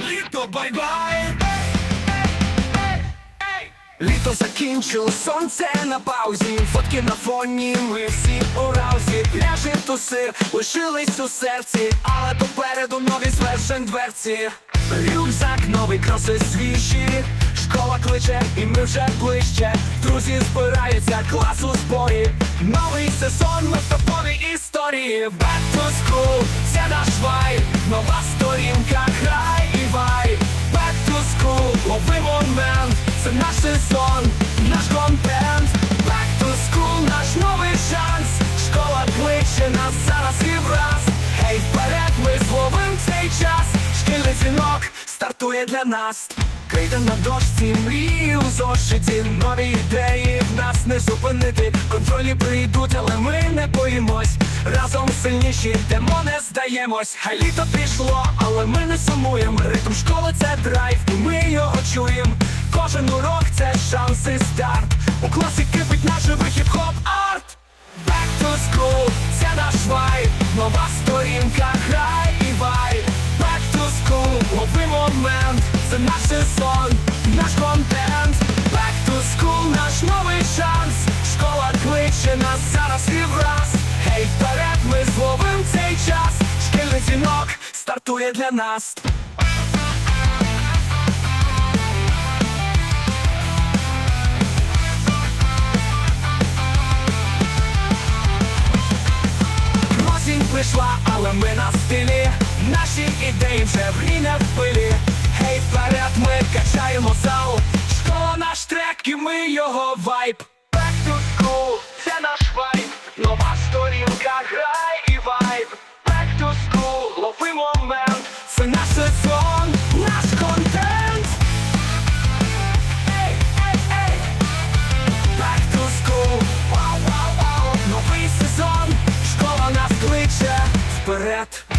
Літо бай-бай Літо закінчилось, сонце на паузі, фотки на фоні, ми всі у раузі. Пляжі туси, лишились у серці, але попереду нові звершень дверці. Рюкзак, новий кроси свіжі, школа кличе, і ми вже ближче. Друзі збираються, клас у зборі. Новий сезон, ми в. Back to school, це наш вайб, нова сторінка, грай і вай. Back to school, лови момент, це наш сезон, наш контент. Back to school, наш новий шанс. Школа кличе зараз і враз. Гей, вперед, ми зловим цей час. Шкільний дзвінок стартує для нас. Крейда на дошці, мрії у зошиті, нові ідеї в нас не зупинити. Контролі прийдуть, але ми не боїмось. Разом сильніші йдемо, не здаємось. Хай літо пішло, але ми не сумуємо. Ритм школи це драйв, і ми його чуємо. Кожен урок це шанс і старт. У класі кипить наш живий хіп-хоп арт. Back to school, це наш вайб, нова сторінка, стартує для нас. Осінь прийшла, але ми на стилі. Наші ідеї вже в грі не в пилі. Гей, вперед, ми качаємо зал. Школа наш трек, і ми його вайб. Back to school, це наш вайб. Нова сторінка, грай і вайб. Лови момент. Це наш сезон, наш контент. Новий сезон, школа нас кличе вперед.